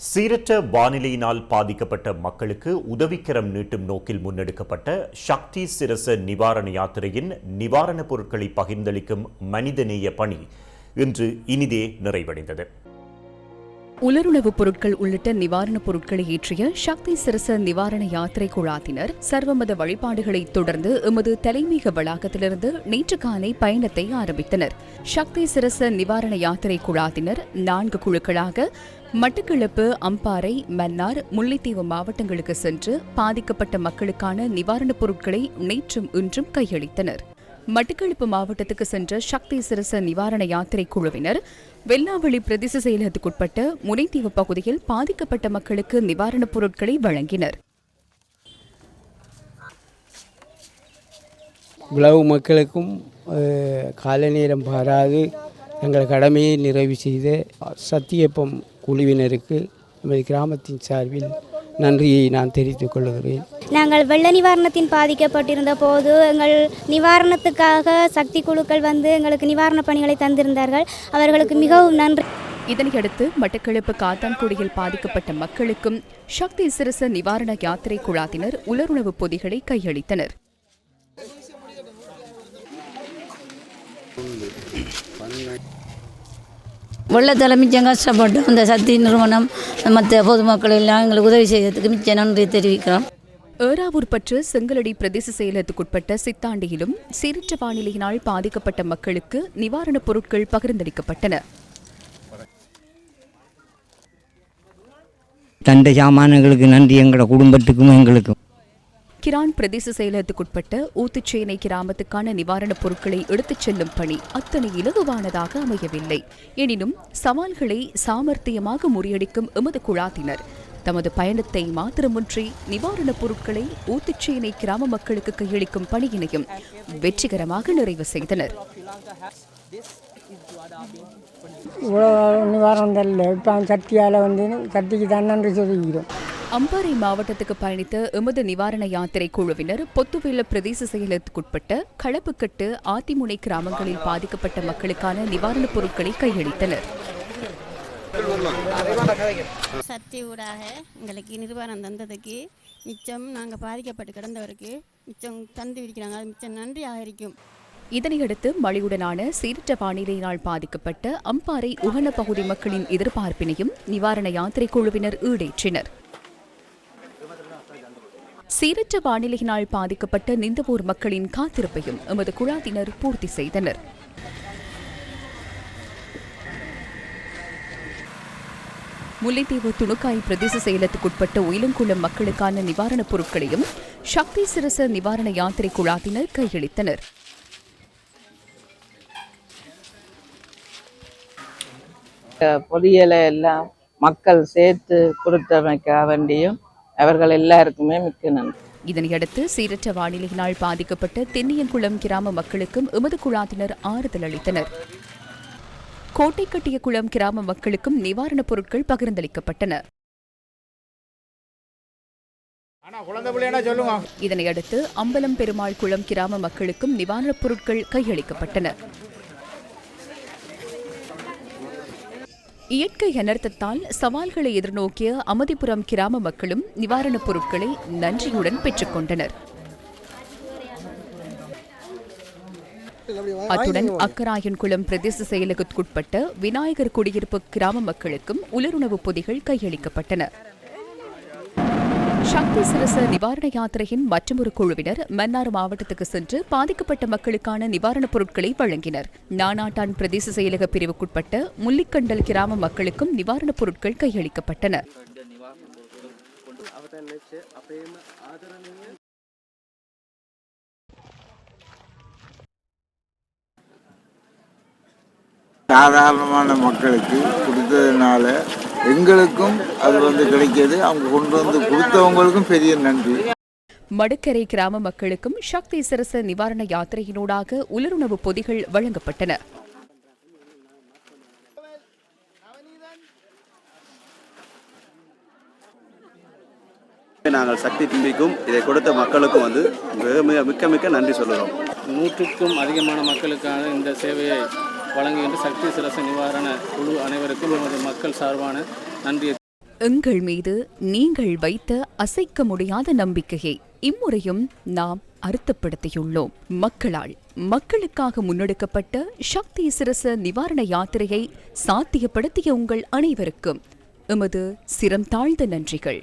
சீரற்ற வானிலையினால் பாதிக்கப்பட்ட மக்களுக்கு உதவிக்கரம் நீட்டும் நோக்கில் முன்னெடுக்கப்பட்ட சக்தி சிரச நிவாரண யாத்திரையின் நிவாரணப் பொருட்களை பகிர்ந்தளிக்கும் மனிதநேய பணி இன்று இனிதே நிறைவடைந்தது. உலருணவுப் பொருட்கள் உள்ளிட்ட நிவாரணப் பொருட்களை ஏற்றிய சக்தி சிரச நிவாரண யாத்திரை குழாத்தினர் சர்வமத வழிபாடுகளை தொடர்ந்து எமது தலைமையக வளாகத்திலிருந்து நேற்று காலை பயணத்தை ஆரம்பித்தனர். சக்தி சிரச நிவாரண யாத்திரை குழாத்தினர் நான்கு குழுக்களாக மட்டக்களப்பு அம்பாறை மன்னார் முல்லைத்தீவு மாவட்டங்களுக்கு சென்று பாதிக்கப்பட்ட மக்களுக்கான நிவாரணப் பொருட்களை நேற்றும் இன்றும் கையளித்தனர். மட்டக்களப்பு மாவட்டத்துக்கு சென்ற சக்தி சிரச நிவாரண யாத்திரை குழுவினர் வெள்ளாவளி பிரதேச செயலகத்துக்குட்பட்ட முனைத்தீவு பகுதியில் பாதிக்கப்பட்ட மக்களுக்கு நிவாரணப் பொருட்களை வழங்கினர். இவ்வளவு மக்களுக்கும் காலை நேரம் பாராது. எங்கள் கடமையை நிறைவு செய்த சத்தியப்பம் குழுவினருக்கு நமது கிராமத்தின் சார்பில் நன்றியை நான் தெரிவித்துக் கொள்கிறேன். நாங்கள் வெள்ள நிவாரணத்தின் பாதிக்கப்பட்டிருந்த போது எங்கள் நிவாரணத்துக்காக சக்தி குழுக்கள் வந்து எங்களுக்கு நிவாரணப் பணிகளை தந்திருந்தார்கள். அவர்களுக்கு மிகவும் நன்றி. இதனையடுத்து மட்டக்களப்பு காத்தான்குடியில் பாதிக்கப்பட்ட மக்களுக்கும் சக்தி சிரச நிவாரண யாத்திரை குழாத்தினர் உலருணவுப் பொதிகளை கையளித்தனர். வெள்ளத்தால் மிச்சம் கஷ்டப்பட்டு அந்த சக்தி நிறுவனம் மற்ற பொதுமக்கள் எல்லாம் எங்களுக்கு உதவி செய்யறதுக்கு மிச்ச நன்றி தெரிவிக்கிறோம். ஏறாவூர் பற்று செங்கலடி பிரதேச செயலகத்துக்குட்பட்ட சித்தாண்டியிலும் சீரற்ற வானிலையினால் பாதிக்கப்பட்ட மக்களுக்கு நிவாரணப் பொருட்கள் பகிர்ந்தளிக்கப்பட்டன. தண்டை சாமான்களுக்கு நன்றி. எங்களோட குடும்பத்துக்கும் எங்களுக்கும். கிரான் பிரதேச செயலகத்துக்குட்பட்ட ஊத்துச்சேனை கிராமத்துக்கான நிவாரணப் பொருட்களை எடுத்துச் செல்லும் பணி அத்தனை இலகுவானதாக அமையவில்லை. எனினும் சவால்களை சாமர்த்தியமாக முறியடிக்கும் எமது குழாத்தினர் தமது பயணத்தை மாத்திரமின்றி நிவாரணப் பொருட்களை ஊத்துச்சேனை கிராம மக்களுக்கு கையளிக்கும் பணியினையும் வெற்றிகரமாக நிறைவு செய்தனர். இவ்வளோ நிவாரணம் தரல. இப்போ சக்தியால் வந்து சக்திக்கு தான் நன்றி சொல்லிக்கிறோம். அம்பாறை மாவட்டத்துக்கு பயணித்த எமது நிவாரண யாத்திரை குழுவினர் பொத்துவேல பிரதேச செயலகத்துக்குட்பட்ட களப்புக்கட்டு ஆத்திமுனை கிராமங்களில் பாதிக்கப்பட்ட மக்களுக்கான நிவாரணப் பொருட்களை கையளித்தனர். சக்தி ஊடாக எங்களுக்கு நிர்வாணம் தந்ததுக்கு மிச்சம் நாங்கள் பாதிக்கப்பட்டு கிடந்தவருக்கு மிச்சம் தந்து இருக்கிறாங்க அது மிச்சம் நன்றியாக இருக்கும் இதனையடுத்து மழையுடனான சீரற்ற வானிலையினால் பாதிக்கப்பட்ட அம்பாறை உகன பகுதி மக்களின் எதிர்பார்ப்பினையும் நிவாரண யாத்திரை குழுவினர் ஈடேற்றினர். சீரற்ற வானிலையினால் பாதிக்கப்பட்ட நிந்தவூர் மக்களின் காத்திருப்பையும் எமது குழாத்தினர் பூர்த்தி செய்தனர். முல்லைத்தீவு துணுக்காய் பிரதேச செயலத்துக்குட்பட்ட உயிலங்குளம் மக்களுக்கான நிவாரணப் பொருட்களையும் சக்தி சிரச நிவாரண யாத்திரை குழாத்தினர் கையளித்தனர். பொதியலை எல்லாம் மக்கள் சேர்த்து கொடுத்தமைக்க வேண்டியும் அவர்கள் எல்லாருக்குமே மிக்க நன்றி. இதனையடுத்து சீரற்ற வானிலையினால் பாதிக்கப்பட்ட தென்னியங்குளம் கிராம மக்களுக்கும் எமது குழாத்தினர் ஆறுதல் அளித்தனர். கோட்டை கட்டிய குளம் கிராம மக்களுக்கும் நிவாரணப் பொருட்கள் பகிர்ந்தளிக்கப்பட்டன. இதனையடுத்து அம்பலம் பெருமாள் குளம் கிராம மக்களுக்கும் நிவாரணப் பொருட்கள் கையளிக்கப்பட்டன. இயற்கை அனர்த்தத்தால் சவால்களை எதிர்நோக்கிய அமதிபுரம் கிராம மக்களும் நிவாரணப் பொருட்களை நன்றியுடன் பெற்றுக்கொண்டனர் அத்துடன் அக்கராயன்குளம் பிரதேச செயலகத்துக்குட்பட்ட விநாயகர் குடியிருப்பு கிராம மக்களுக்கும் உலருணவுப் பொதிகள் கையளிக்கப்பட்டன. சக்தி சிரச நிவாரண யாத்திரையின் மற்றொரு குழுவினர் மன்னார் மாவட்டத்துக்கு சென்று பாதிக்கப்பட்ட மக்களுக்கான நிவாரணப் பொருட்களை வழங்கினர். நானாட்டான் பிரதேச செயலக பிரிவுக்குட்பட்ட முள்ளிக்கண்டல் கிராம மக்களுக்கும் நிவாரணப் பொருட்கள் கையளிக்கப்பட்டன. சாதாரணமான மக்களுக்கு கொடுத்ததுனால எங்களுக்கும் அது வந்து கிடைக்கிது அவங்க கொண்டு வந்து கொடுத்தவங்களுக்கும் பெரிய நன்றி. மடுக்கரை கிராம மக்களுக்கும் சக்தி சிரச நிவாரண யாத்திரையினூடாக உலருணவு பொதிகள் வழங்கப்பட்டன. நாங்கள் சக்தி டிவிக்கும் இதை கொடுத்த மக்களுக்கும் வந்து மிக மிக மிக்க மிக்க நன்றி சொல்லுறோம் நூற்றுக்கும் அதிகமான மக்களுக்கான இந்த சேவையை வழங்குகின்ற சக்தி சிரச நிவாரண குழு அனைவருக்கும் எமது மக்கள் சார்பான நன்றியை எங்கள் மீது நீங்கள் வைத்த அசைக்க முடியாத நம்பிக்கையை இம்முறையும் நாம் அர்த்தப்படுத்தியுள்ளோம். மக்களால் மக்களுக்காக முன்னெடுக்கப்பட்ட சக்தி சிரச நிவாரண யாத்திரையை சாத்தியப்படுத்திய உங்கள் அனைவருக்கும் எமது சிரம் தாழ்ந்த நன்றிகள்.